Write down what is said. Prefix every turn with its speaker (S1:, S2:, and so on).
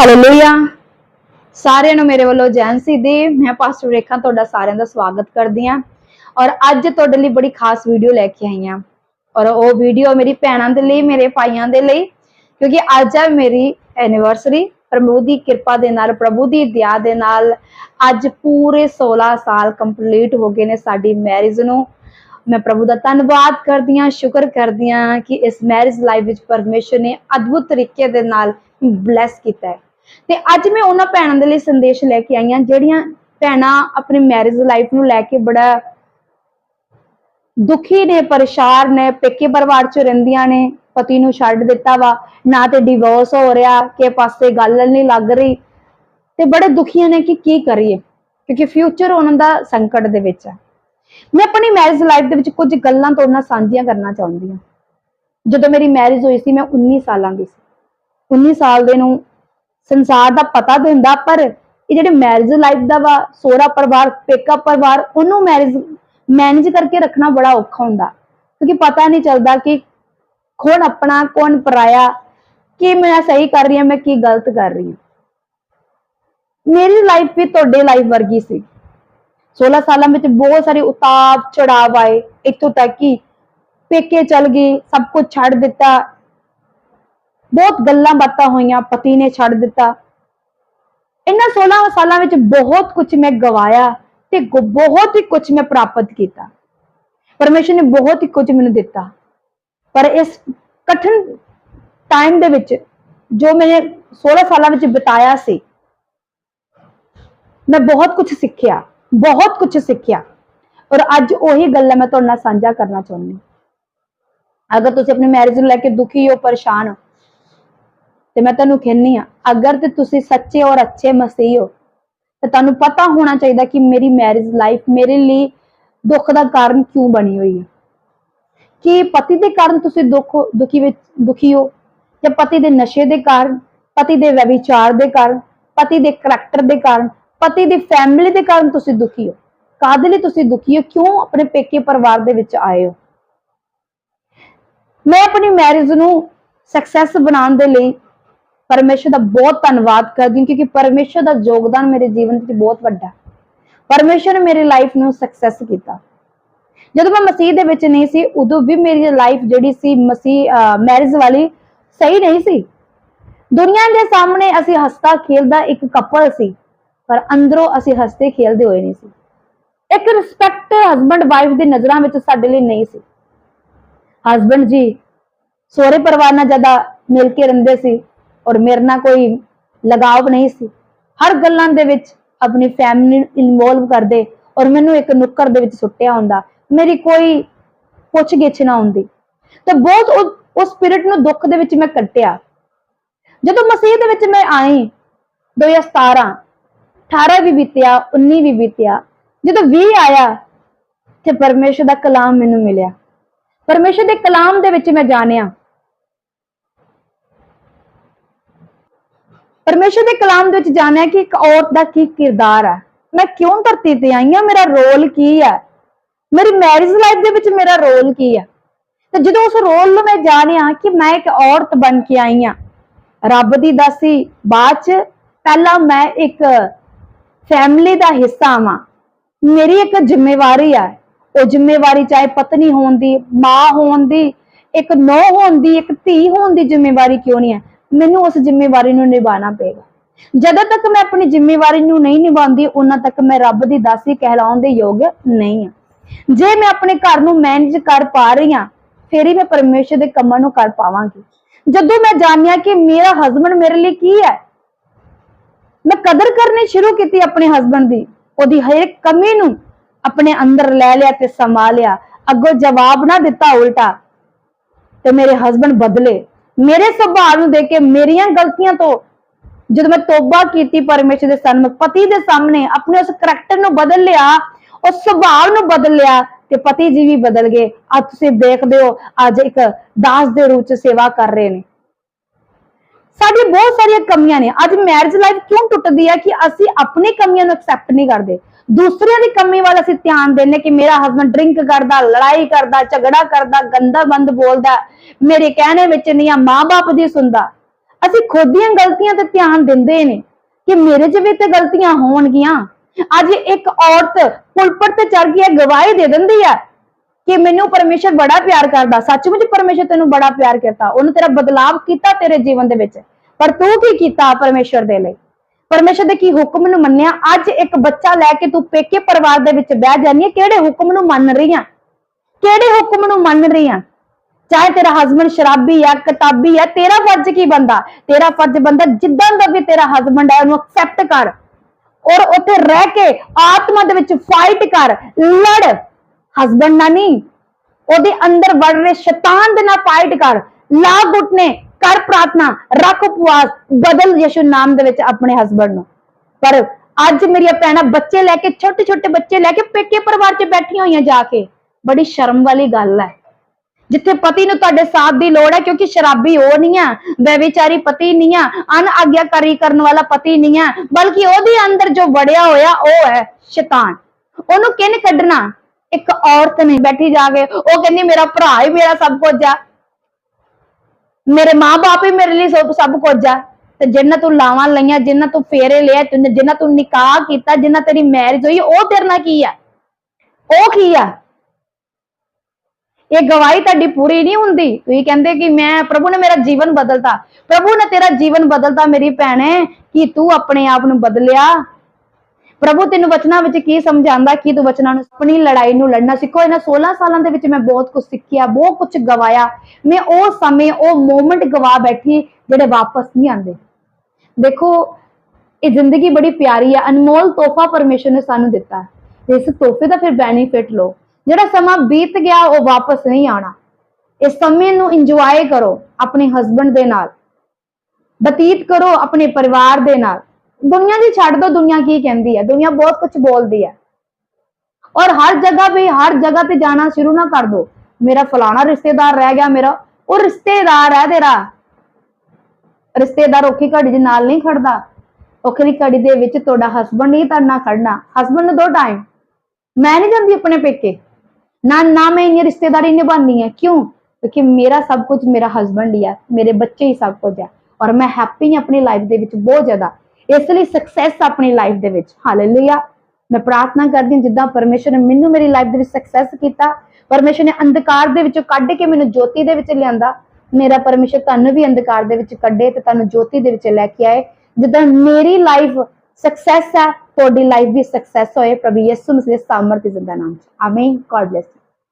S1: Hallelujah ਸਾਰਿਆਂ ਨੂੰ ਮੇਰੇ ਵੱਲੋਂ ਜੈਨਸੀ ਦੀ ਮੈਂ ਪਾਸਟਰ ਰੇਖਾ ਤੁਹਾਡਾ ਸਾਰਿਆਂ ਦਾ ਸਵਾਗਤ ਕਰਦੀ ਹਾਂ। ਔਰ ਅੱਜ ਤੁਹਾਡੇ ਲਈ ਬੜੀ ਖਾਸ ਵੀਡੀਓ ਲੈ ਕੇ ਆਈ ਹਾਂ। ਔਰ ਉਹ ਵੀਡੀਓ ਮੇਰੀ ਭੈਣਾਂ ਦੇ ਲਈ, ਮੇਰੇ ਭਾਈਆਂ ਦੇ ਲਈ, ਕਿਉਂਕਿ ਅੱਜ ਹੈ ਮੇਰੀ ਐਨੀਵਰਸਰੀ ਪ੍ਰਭੂ ਦੀ ਕਿਰਪਾ ਦੇ ਨਾਲ, ਪ੍ਰਭੂ ਦੀ ਦਇਆ ਦੇ ਨਾਲ ਅੱਜ ਪੂਰੇ 16 ਸਾਲ ਕੰਪਲੀਟ ਹੋ ਗਏ ਨੇ ਸਾਡੀ ਮੈਰਿਜ ਨੂੰ। ਮੈਂ ਪ੍ਰਭੂ ਦਾ ਧੰਨਵਾਦ ਕਰਦੀ ਹਾਂ, ਸ਼ੁਕਰ ਕਰਦੀ ਹਾਂ ਕਿ ਇਸ ਮੈਰਿਜ ਲਾਈਫ ਵਿੱਚ ਪਰਮੇਸ਼ਰ ਨੇ ਅਦਭੁਤ ਤਰੀਕੇ ਦੇ ਨਾਲ ਬਲੈਸ ਕੀਤਾ ਹੈ। ਤੇ ਅੱਜ ਮੈਂ ਉਹਨਾਂ ਭੈਣਾਂ ਦੇ ਲਈ ਸੰਦੇਸ਼ ਲੈ ਕੇ ਆਈ ਹਾਂ, ਜਿਹੜੀਆਂ ਭੈਣਾਂ ਆਪਣੀ ਮੈਰਿਜ ਲਾਈਫ ਨੂੰ ਲੈ ਕੇ ਬੜਾ ਦੁਖੀ ਨੇ, ਪਰੇਸ਼ਾਨ ਨੇ, ਪੇਕੇ ਪਰਿਵਾਰ ਚ ਰਹਿੰਦੀਆਂ ਨੇ, ਪਤੀ ਨੂੰ ਛੱਡ ਦਿੱਤਾ ਵਾ, ਨਾ ਤੇ ਡਿਵੋਰਸ ਹੋ ਰਿਹਾ ਕਿ ਪਾਸੇ ਗੱਲ ਨਹੀਂ ਲੱਗ ਰਹੀ ਤੇ ਬੜੇ ਦੁਖੀਆਂ ਨੇ ਕਿ ਕੀ ਕਰੀਏ, ਕਿਉਂਕਿ ਫਿਊਚਰ ਉਹਨਾਂ ਦਾ ਸੰਕਟ ਦੇ ਵਿੱਚ ਹੈ ਮੈਂ ਆਪਣੀ ਮੈਰਿਜ ਲਾਈਫ ਦੇ ਵਿੱਚ ਕੁਝ ਗੱਲਾਂ ਤੁਹਾਡੇ ਨਾਲ ਸਾਂਝੀਆਂ ਕਰਨਾ ਚਾਹੁੰਦੀ ਹਾਂ। ਜਦੋਂ ਮੇਰੀ ਮੈਰਿਜ ਹੋਈ ਸੀ, ਮੈਂ 19 ਸਾਲਾਂ ਦੀ ਸੀ। 19 ਸਾਲ ਦੇ ਨੂੰ ਸੰਸਾਰ ਦਾ ਪਤਾ ਤਾਂ ਪਰ ਇਹ ਜਿਹੜੇ ਮੈਰਿਜ ਲਾਈਫ ਦਾ ਵਾ, ਸੋਹਰਾ ਪਰਿਵਾਰ, ਪੇਕਾ ਪਰਿਵਾਰ, ਉਹਨੂੰ ਮੈਰਿਜ ਮੈਨੇਜ ਕਰਕੇ ਰੱਖਣਾ ਬੜਾ ਔਖਾ ਹੁੰਦਾ। ਕਿਉਂਕਿ ਪਤਾ ਨਹੀਂ ਚੱਲਦਾ ਕਿ ਕੌਣ ਆਪਣਾ, ਕੌਣ ਪਰਾਇਆ, ਕੀ ਮੈਂ ਸਹੀ ਕਰ ਰਹੀ ਹਾਂ, ਮੈਂ ਕੀ ਗਲਤ ਕਰ ਰਹੀ ਹਾਂ। ਮੇਰੀ ਲਾਈਫ ਵੀ ਤੁਹਾਡੇ ਲਾਈਫ ਵਰਗੀ ਸੀ। 16 ਸਾਲਾਂ ਵਿੱਚ ਬਹੁਤ ਸਾਰੇ ਉਤਾਰ ਚੜਾਵ ਆਏ ਇੱਥੋਂ ਤੱਕ ਕਿ ਪੇਕੇ ਚਲ ਗਈ, ਸਭ ਕੁਝ ਛੱਡ ਦਿੱਤਾ ਬਹੁਤ ਗੱਲਾਂ ਬਾਤਾਂ ਹੋਈਆਂ, ਪਤੀ ਨੇ ਛੱਡ ਦਿੱਤਾ। ਇਹਨਾਂ 16 ਸਾਲਾਂ ਵਿੱਚ ਬਹੁਤ ਕੁਝ ਮੈਂ ਗਵਾਇਆ ਤੇ ਬਹੁਤ ਹੀ ਕੁਝ ਮੈਂ ਪ੍ਰਾਪਤ ਕੀਤਾ। ਪਰਮੇਸ਼ਰ ਨੇ ਬਹੁਤ ਹੀ ਕੁਝ ਮੈਨੂੰ ਦਿੱਤਾ। ਪਰ ਇਸ ਕਠਿਨ ਟਾਈਮ ਦੇ ਵਿੱਚ ਜੋ ਮੈਂ 16 ਸਾਲਾਂ ਵਿੱਚ ਬਿਤਾਇਆ ਸੀ, ਮੈਂ ਬਹੁਤ ਕੁਝ ਸਿੱਖਿਆ, ਬਹੁਤ ਕੁਝ ਸਿੱਖਿਆ। ਔਰ ਅੱਜ ਉਹੀ ਗੱਲਾਂ ਮੈਂ ਤੁਹਾਡੇ ਨਾਲ ਸਾਂਝਾ ਕਰਨਾ ਚਾਹੁੰਦੀ ਅਗਰ ਤੁਸੀਂ ਆਪਣੀ ਮੈਰਿਜ ਨੂੰ ਲੈ ਕੇ ਦੁਖੀ ਹੋ, ਪਰੇਸ਼ਾਨ ਹੋ ਤੇ ਮੈਂ ਤੁਹਾਨੂੰ ਕਹਿੰਨੀ ਆ ਅਗਰ ਤੇ ਤੁਸੀਂ ਸੱਚੇ ਔਰ ਅੱਛੇ ਮਸੀਹ ਹੋ, ਤੇ ਤੁਹਾਨੂੰ ਪਤਾ ਹੋਣਾ ਚਾਹੀਦਾ ਕਿ ਮੇਰੀ ਮੈਰਿਜ ਲਾਈਫ ਮੇਰੇ ਲਈ ਦੁੱਖ ਦਾ ਕਾਰਨ ਕਿਉਂ ਬਣੀ ਹੋਈ ਹੈ ਕਿ ਪਤੀ ਦੇ ਕਾਰਨ ਤੁਸੀਂ ਦੁੱਖ ਦੁਖੀ ਵਿੱਚ, ਦੁਖੀ ਹੋ? ਜਾਂ ਪਤੀ ਦੇ ਨਸ਼ੇ ਦੇ ਕਾਰਨ, ਪਤੀ ਦੇ ਵਿਚਾਰ ਦੇ ਕਾਰਨ, ਪਤੀ ਦੇ ਕਰੈਕਟਰ ਦੇ ਕਾਰਨ, ਪਤੀ ਦੀ ਫੈਮਿਲੀ ਦੇ ਕਾਰਨ ਤੁਸੀਂ ਦੁਖੀ ਹੋ? ਕਾਹਦੇ ਲਈ ਤੁਸੀਂ ਦੁਖੀ ਹੋ? ਕਿਉਂ ਆਪਣੇ ਪੇਕੇ ਪਰਿਵਾਰ ਦੇ ਵਿੱਚ ਆਏ ਹੋ? ਮੈਂ ਆਪਣੀ ਮੈਰਿਜ ਨੂੰ ਸਕਸੈਸ ਬਣਾਉਣ ਦੇ ਲਈ ਪਰਮੇਸ਼ਰ ਦਾ ਬਹੁਤ ਧੰਨਵਾਦ ਕਰਦੀ ਹਾਂ, ਕਿਉਂਕਿ ਪਰਮੇਸ਼ਰ ਦਾ ਯੋਗਦਾਨ ਮੇਰੇ ਜੀਵਨ ਵਿੱਚ ਬਹੁਤ ਵੱਡਾ ਹੈ। ਪਰਮੇਸ਼ਰ ਨੇ ਮੇਰੀ ਲਾਈਫ ਨੂੰ ਸਕਸੈਸ ਕੀਤਾ। ਜਦੋਂ ਮੈਂ ਮਸੀਹ ਦੇ ਵਿੱਚ ਨਹੀਂ ਸੀ, ਉਦੋਂ ਵੀ ਮੇਰੀ ਲਾਈਫ ਜਿਹੜੀ ਸੀ ਮਸੀਹ ਮੈਰਿਜ ਵਾਲੀ ਸਹੀ ਨਹੀਂ ਸੀ। ਦੁਨੀਆ ਦੇ ਸਾਹਮਣੇ ਅਸੀਂ ਹਸਤਾ ਖੇਲਦਾ ਇੱਕ ਕਪਲ ਸੀ, ਪਰ ਅੰਦਰੋਂ ਅਸੀਂ ਹਸਤੇ ਖੇਲਦੇ ਹੋਏ ਨਹੀਂ ਸੀ। ਇੱਕ ਰਿਸਪੈਕਟ ਹਸਬੰਡ ਵਾਈਫ ਦੀ ਨਜ਼ਰਾਂ ਵਿੱਚ ਸਾਡੇ ਲਈ ਨਹੀਂ ਸੀ। ਹਸਬੰਡ ਜੀ ਸਹੁਰੇ ਪਰਿਵਾਰ ਨਾਲ ਜ਼ਿਆਦਾ ਮਿਲ ਕੇ ਰਹਿੰਦੇ ਸੀ ਔਰ ਮੇਰੇ ਨਾਲ ਕੋਈ ਲਗਾਵ ਨਹੀਂ ਸੀ। ਹਰ ਗੱਲਾਂ ਦੇ ਵਿੱਚ ਆਪਣੀ ਫੈਮਿਲੀ ਇਨਵੋਲਵ ਕਰਦੇ ਔਰ ਮੈਨੂੰ ਇੱਕ ਨੁੱਕਰ ਦੇ ਵਿੱਚ ਸੁੱਟਿਆ ਹੁੰਦਾ। ਮੇਰੀ ਕੋਈ ਪੁੱਛ ਗਿੱਛ ਨਾ ਹੁੰਦੀ। ਤੇ ਬਹੁਤ ਉਸ ਸਪਿਰਿਟ ਨੂੰ ਦੁੱਖ ਦੇ ਵਿੱਚ ਮੈਂ ਕੱਟਿਆ। ਜਦੋਂ ਮਸੀਹ ਦੇ ਵਿੱਚ ਮੈਂ ਆਈ 2017 18 ਵੀ ਬੀਤਿਆ 19 ਵੀ ਬੀਤਿਆ। ਜਦੋਂ 20 ਆਇਆ, ਤੇ ਪਰਮੇਸ਼ਰ ਦਾ ਕਲਾਮ ਮੈਨੂੰ ਮਿਲਿਆ। ਪਰਮੇਸ਼ਰ ਦੇ ਕਲਾਮ ਦੇ ਵਿੱਚ ਮੈਂ ਜਾਣਿਆ ਪਰਮੇਸ਼ਰ ਦੇ ਕਲਾਮ ਦੇ ਵਿੱਚ ਜਾਣਿਆ ਕਿ ਇੱਕ ਔਰਤ ਦਾ ਕੀ ਕਿਰਦਾਰ ਹੈ। ਮੈਂ ਕਿਉਂ ਧਰਤੀ ਤੇ ਆਈ ਹਾਂ? ਮੇਰਾ ਰੋਲ ਕੀ ਹੈ? ਮੇਰੀ ਮੈਰਿਜ ਲਾਈਫ ਦੇ ਵਿੱਚ ਮੇਰਾ ਰੋਲ ਕੀ ਹੈ? ਤੇ ਜਦੋਂ ਉਸ ਰੋਲ ਨੂੰ ਮੈਂ ਜਾਣਿਆ ਕਿ ਮੈਂ ਇੱਕ ਔਰਤ ਬਣ ਕੇ ਆਈ ਹਾਂ, ਰੱਬ ਦੀ ਦਾਸੀ, ਬਾਅਦ ਚ ਪਹਿਲਾਂ ਮੈਂ ਇੱਕ ਫੈਮਿਲੀ ਦਾ ਹਿੱਸਾ ਵਾਂ। ਮੇਰੀ ਇੱਕ ਜ਼ਿੰਮੇਵਾਰੀ ਹੈ। ਉਹ ਜ਼ਿੰਮੇਵਾਰੀ ਚਾਹੇ ਪਤਨੀ ਹੋਣ ਦੀ, ਮਾਂ ਹੋਣ ਦੀ, ਇੱਕ ਨੌ ਹੋਣ ਦੀ, ਇੱਕ ਧੀ ਹੋਣ ਦੀ ਜ਼ਿੰਮੇਵਾਰੀ ਕਿਉਂ ਨਹੀਂ ਹੈ? ਮੈਨੂੰ ਉਸ ਜ਼ਿੰਮੇਵਾਰੀ ਨੂੰ ਨਿਭਾਉਣਾ ਪਏਗਾ। ਜਦੋਂ ਤੱਕ ਮੈਂ ਆਪਣੀ ਜ਼ਿੰਮੇਵਾਰੀ ਨੂੰ ਨਹੀਂ ਨਿਭਾਉਂਦੀ ਉਹਨਾਂ ਤੱਕ ਮੈਂ ਰੱਬ ਦੀ ਦਾਸੀ ਕਹਿਲਾਉਣ ਦੇ ਯੋਗ ਨਹੀਂ ਹਾਂ। ਜੇ ਮੈਂ ਆਪਣੇ ਘਰ ਨੂੰ ਮੈਨੇਜ ਕਰ ਪਾ ਰਹੀ ਹਾਂ, ਫੇਰ ਹੀ ਮੈਂ ਪਰਮੇਸ਼ਰ ਦੇ ਕੰਮਾਂ ਨੂੰ ਕਰ ਪਾਵਾਂਗੀ। ਜਦੋਂ ਮੈਂ ਜਾਣਿਆ ਕਿ ਮੇਰਾ ਹਸਬੰਡ ਮੇਰੇ ਲਈ ਕੀ ਹੈ, ਮੈਂ ਕਦਰ ਕਰਨੀ ਸ਼ੁਰੂ ਕੀਤੀ ਆਪਣੇ ਹਸਬੰਡ ਦੀ। ਉਹਦੀ ਹਰ ਇੱਕ ਕਮੀ ਨੂੰ ਆਪਣੇ ਅੰਦਰ ਲੈ ਲਿਆ ਤੇ ਸੰਭਾਲਿਆ। ਅੱਗੋਂ ਜਵਾਬ ਨਾ ਦਿੱਤਾ ਉਲਟਾ ਤੇ ਮੇਰੇ ਹਸਬੰਡ ਬਦਲੇ। ਮੇਰੇ ਸੁਭਾਅ ਨੂੰ ਦੇਖ ਕੇ ਮੇਰੀਆਂ ਗਲਤੀਆਂ ਤੋਂ ਜਦੋਂ ਮੈਂ ਤੋਬਾ ਕੀਤੀ ਪਰਮੇਸ਼ਰ ਦੇ ਸਾਹਮਣੇ ਪਤੀ ਦੇ ਸਾਹਮਣੇ ਆਪਣੇ ਉਸ ਕਰੈਕਟਰ ਨੂੰ ਬਦਲ ਲਿਆ, ਉਸ ਸੁਭਾਅ ਨੂੰ ਬਦਲ ਲਿਆ ਤੇ ਪਤੀ ਜੀ ਵੀ ਬਦਲ ਗਏ। ਅੱਜ ਤੁਸੀਂ ਦੇਖਦੇ ਹੋ, ਅੱਜ ਇੱਕ ਦਾਸ ਦੇ ਰੂਪ ਚ ਸੇਵਾ ਕਰ ਰਹੇ ਨੇ। ਸਾਡੀ ਬਹੁਤ ਸਾਰੀਆਂ ਕਮੀਆਂ ਨੇ। ਅੱਜ ਮੈਰਿਜ ਲਾਈਫ ਕਿਉਂ ਟੁੱਟਦੀ ਹੈ ਕਿ ਅਸੀਂ ਆਪਣੀ ਕਮੀਆਂ ਨੂੰ ਐਕਸੈਪਟ ਨਹੀਂ ਕਰਦੇ? ਦੂਸਰਿਆਂ ਦੀ ਕਮੀ ਵੱਲ ਅਸੀਂ ਧਿਆਨ ਦਿੰਨੇ ਕਿ ਮੇਰਾ ਹਸਬੰਡ ਡਰਿੰਕ ਕਰਦਾ, ਲੜਾਈ ਕਰਦਾ, ਝਗੜਾ ਕਰਦਾ ਗੰਦਾ ਬੰਦ ਬੋਲਦਾ, ਮੇਰੇ ਕਹਿਣੇ ਵਿੱਚ ਨਹੀਂ ਆ, ਮਾਂ-ਬਾਪ ਦੀ ਸੁਣਦਾ। ਅਸੀਂ ਖੁਦ ਦੀਆਂ ਗਲਤੀਆਂ ਤੇ ਧਿਆਨ ਦਿੰਦੇ ਨੇ ਕਿ ਮੇਰੇ 'ਚ ਵੀ ਤੇ ਗਲਤੀਆਂ ਹੋਣਗੀਆਂ। ਅੱਜ ਇੱਕ ਔਰਤ ਪੁਲਪਟ ਤੇ ਚੜ ਗਈ ਹੈ ਗਵਾਹੀ ਦੇ ਦਿੰਦੀ ਹੈ ਕਿ ਮੈਨੂੰ ਪਰਮੇਸ਼ਰ ਬੜਾ ਪਿਆਰ ਕਰਦਾ। ਸੱਚਮੁੱਚ ਪਰਮੇਸ਼ਰ ਤੈਨੂੰ ਬੜਾ ਪਿਆਰ ਕਰਦਾ। ਉਹਨੇ ਤੇਰਾ ਬਦਲਾਵ ਕੀਤਾ ਤੇਰੇ ਜੀਵਨ ਦੇ ਵਿੱਚ। ਪਰ ਤੂੰ ਕੀ ਕੀਤਾ ਪਰਮੇਸ਼ਰ ਦੇ ਲਈ? ਪਰਮੇਸ਼ਰ ਦੇ ਕੀ ਹੁਕਮ ਨੂੰ ਮੰਨਿਆ? ਅੱਜ ਇੱਕ ਬੱਚਾ ਲੈ ਕੇ ਤੂੰ ਪੇਕੇ ਪਰਿਵਾਰ ਦੇ ਵਿੱਚ ਬਹਿ ਜਾਨੀ ਹੈ, ਕਿਹੜੇ ਹੁਕਮ ਨੂੰ ਮੰਨ ਰਹੀ ਆ? ਕਿਹੜੇ ਹੁਕਮ ਨੂੰ ਮੰਨ ਰਹੀ ਆ? ਚਾਹੇ ਤੇਰਾ ਹਸਬੰਡ ਸ਼ਰਾਬੀ ਆ, ਕਿਤਾਬੀ ਆ, ਤੇਰਾ ਫਰਜ਼ ਕੀ ਬੰਦਾ? ਤੇਰਾ ਫਰਜ਼ ਬੰਦਾ ਜਿੱਦਾਂ ਦਾ ਵੀ ਤੇਰਾ ਹਸਬੰਡ ਹੈ ਉਹਨੂੰ ਐਕਸੈਪਟ ਕਰ। ਔਰ ਉੱਥੇ ਰਹਿ ਕੇ ਆਤਮਾ ਦੇ ਵਿੱਚ ਫਾਈਟ ਕਰ। ਲੜ। ਹਸਬੰਡ ਨਾਲ ਨਹੀਂ ਉਹਦੇ ਅੰਦਰ ਵੜ ਰਹੇ ਸ਼ੈਤਾਨ ਦੇ ਨਾਲ ਫਾਈਟ ਕਰ। ਲਾ ਘੁਟਨੇ ਕਰ ਪ੍ਰਾਰਥਨਾ ਰੱਖ ਉਪਵਾਸ, ਬਦਲ ਯਿਸੂ ਨਾਮ ਦੇ ਵਿੱਚ ਆਪਣੇ ਹਸਬੰਡ ਨੂੰ। ਪਰ ਅੱਜ ਮੇਰੀਆਂ ਭੈਣਾਂ ਬੱਚੇ ਲੈ ਕੇ ਛੋਟੇ ਛੋਟੇ ਬੱਚੇ ਲੈ ਕੇ ਪੇਕੇ ਪਰਿਵਾਰ 'ਚ ਬੈਠੀਆਂ ਹੋਈਆਂ ਜਾ ਕੇ, ਬੜੀ ਸ਼ਰਮ ਵਾਲੀ ਗੱਲ ਹੈ। ਜਿੱਥੇ ਪਤੀ ਨੂੰ ਤੁਹਾਡੇ ਸਾਥ ਦੀ ਲੋੜ ਹੈ, ਕਿਉਂਕਿ ਸ਼ਰਾਬੀ ਉਹ ਨਹੀਂ ਆ, ਬੇਵਿਚਾਰੀ ਪਤੀ ਨਹੀਂ ਆ ਅਨ ਆਗਿਆਕਾਰੀ ਕਰਨ ਵਾਲਾ ਪਤੀ ਨਹੀਂ ਆ, ਬਲਕਿ ਉਹਦੇ ਅੰਦਰ ਜੋ ਵੜਿਆ ਹੋਇਆ ਉਹ ਹੈ ਸ਼ੈਤਾਨ। ਉਹਨੂੰ ਕਿਨ ਕੱਢਣਾ? ਇੱਕ ਔਰਤ ਨਹੀਂ ਬੈਠੀ ਜਾ ਕੇ, ਉਹ ਕਹਿੰਦੀ, ਮੇਰਾ ਭਰਾ ਹੀ ਮੇਰਾ ਸਭ ਕੁਝ ਆ। ਮੇਰੇ ਮਾਪੇ ਹੀ ਮੇਰੇ ਲਈ ਸਭ ਸਭ ਕੁਝ ਆ। ਤੇ ਜਿੰਨਾ ਤੂੰ ਲਾਵਾਂ ਲਈਆਂ, ਜਿੰਨਾ ਤੂੰ ਫੇਰੇ ਲਿਆ ਤੂੰ ਜਿੰਨਾ ਤੂੰ ਨਿਕਾਹ ਕੀਤਾ, ਜਿੰਨਾ ਤੇਰੀ ਮੈਰਿਜ ਹੋਈ, ਉਹ ਤੇਰੇ ਨਾਲ ਕੀ ਆ? ਉਹ ਕੀ ਆ? ਇਹ ਗਵਾਹੀ ਤੁਹਾਡੀ ਪੂਰੀ ਨਹੀਂ ਹੁੰਦੀ। ਤੁਸੀਂ ਕਹਿੰਦੇ ਕਿ ਮੈਂ ਪ੍ਰਭੂ ਨੇ ਮੇਰਾ ਜੀਵਨ ਬਦਲਤਾ। ਪ੍ਰਭੂ ਨੇ ਤੇਰਾ ਜੀਵਨ ਬਦਲਤਾ, ਮੇਰੀ ਭੈਣੇ, ਕਿ ਤੂੰ ਆਪਣੇ ਆਪ ਨੂੰ ਬਦਲਿਆ। ਪ੍ਰਭੂ, ਤੈਨੂੰ ਵਚਨਾਂ ਵਿੱਚ ਕੀ ਸਮਝਾਉਂਦਾ ਕਿ ਤੂੰ ਵਚਨਾਂ ਨੂੰ, ਆਪਣੀ ਲੜਾਈ ਨੂੰ ਲੜਨਾ ਸਿੱਖੋ? ਇਹਨਾਂ 16 ਸਾਲਾਂ ਦੇ ਵਿੱਚ ਮੈਂ ਬਹੁਤ ਕੁਝ ਸਿੱਖਿਆ, ਬਹੁਤ ਕੁਝ ਗਵਾਇਆ। ਮੈਂ ਉਹ ਸਮੇਂ, ਉਹ ਮੂਮੈਂਟ ਗਵਾ ਬੈਠੀ, ਜਿਹੜੇ ਵਾਪਸ ਨਹੀਂ ਆਉਂਦੇ। ਦੇਖੋ, ਇਹ ਜ਼ਿੰਦਗੀ ਬੜੀ ਪਿਆਰੀ ਹੈ ਅਨਮੋਲ ਤੋਹਫਾ ਪਰਮੇਸ਼ਰ ਨੇ ਸਾਨੂੰ ਦਿੱਤਾ। ਇਸ ਤੋਹਫੇ ਦਾ ਫਿਰ ਬੈਨੀਫਿਟ ਲਓ। ਜਿਹੜਾ ਸਮਾਂ ਬੀਤ ਗਿਆ, ਉਹ ਵਾਪਸ ਨਹੀਂ ਆਣਾ ਇਸ ਸਮੇਂ ਨੂੰ ਇੰਜੋਏ ਕਰੋ ਆਪਣੇ ਹਸਬੰਡ ਦੇ ਨਾਲ। ਬਤੀਤ ਕਰੋ ਆਪਣੇ ਪਰਿਵਾਰ ਦੇ ਨਾਲ। ਦੁਨੀਆ ਦੀ ਛੱਡ ਦੋ, ਦੁਨੀਆ ਕੀ ਕਹਿੰਦੀ ਹੈ? ਦੁਨੀਆ ਬਹੁਤ ਕੁਝ ਬੋਲਦੀ ਹੈ। ਔਰ ਹਰ ਜਗ੍ਹਾ ਵੀ, ਹਰ ਜਗ੍ਹਾ ਤੇ ਜਾਣਾ ਸ਼ੁਰੂ ਨਾ ਕਰ ਦੋ। ਮੇਰਾ ਫਲਾਣਾ ਰਿਸ਼ਤੇਦਾਰ ਰਹਿ ਗਿਆ ਮੇਰਾ, ਉਹ ਰਿਸ਼ਤੇਦਾਰ ਹੈ ਤੇਰਾ। ਰਿਸ਼ਤੇਦਾਰ ਔਖੀ ਘੜੀ ਦੇ ਨਾਲ ਨਹੀਂ ਖੜਦਾ। ਔਖੀ ਘੜੀ ਦੇ ਵਿੱਚ ਤੁਹਾਡਾ ਹਸਬੰਡ ਹੀ ਤੁਹਾਡੇ ਨਾਲ ਖੜਨਾ। ਹਸਬੰਡ ਨੂੰ ਦੋ ਟਾਈਮ ਮੈਂ ਨਹੀਂ ਜਾਂਦੀ ਆਪਣੇ ਪੇਕੇ। ਨਾ ਨਾ ਮੈਂ ਇੰਨੀ ਰਿਸ਼ਤੇਦਾਰੀ ਨਿਭਾਉਂਦੀ ਹੈ। ਕਿਉਂ? ਕਿਉਂਕਿ ਮੇਰਾ ਸਭ ਕੁਝ ਮੇਰਾ ਹਸਬੰਡ ਹੀ ਹੈ। ਮੇਰੇ ਬੱਚੇ ਹੀ ਸਭ ਕੁਝ ਹੈ। ਔਰ ਮੈਂ ਹੈਪੀ ਹਾਂ ਆਪਣੀ ਲਾਈਫ ਦੇ ਵਿੱਚ ਬਹੁਤ ਜ਼ਿਆਦਾ। ਇਸ ਲਈ ਸਕਸੈਸ ਆਪਣੀ ਲਾਈਫ ਦੇ ਵਿੱਚ। ਹਾਲੇਲੂਇਆ ਮੈਂ ਪ੍ਰਾਰਥਨਾ ਕਰਦੀ ਹਾਂ, ਜਿੱਦਾਂ ਪਰਮੇਸ਼ਰ ਨੇ ਮੈਨੂੰ ਮੇਰੀ ਲਾਈਫ ਦੇ ਵਿੱਚ ਸਕਸੈਸ ਕੀਤਾ, ਪਰਮੇਸ਼ਰ ਨੇ ਅੰਧਕਾਰ ਦੇ ਵਿੱਚੋਂ ਕੱਢ ਕੇ ਮੈਨੂੰ ਜੋਤੀ ਦੇ ਵਿੱਚ ਲਿਆਂਦਾ, ਮੇਰਾ ਪਰਮੇਸ਼ਰ ਤੁਹਾਨੂੰ ਵੀ ਅੰਧਕਾਰ ਦੇ ਵਿੱਚ ਕੱਢੇ ਤੇ ਤੁਹਾਨੂੰ ਜੋਤੀ ਦੇ ਵਿੱਚ ਲੈ ਕੇ ਆਏ। ਜਿੱਦਾਂ ਮੇਰੀ ਲਾਈਫ ਸਕਸੈਸ ਹੈ ਤੁਹਾਡੀ ਲਾਈਫ ਵੀ ਸਕਸੈਸ ਹੋਏ, ਪ੍ਰਭੂ ਯਿਸੂ ਮਸੀਹ ਦੇ ਸਾਮਰਥ ਦੇ ਨਾਮ ਚ। ਆਮੀਨ ਗॉड ਬlesਸ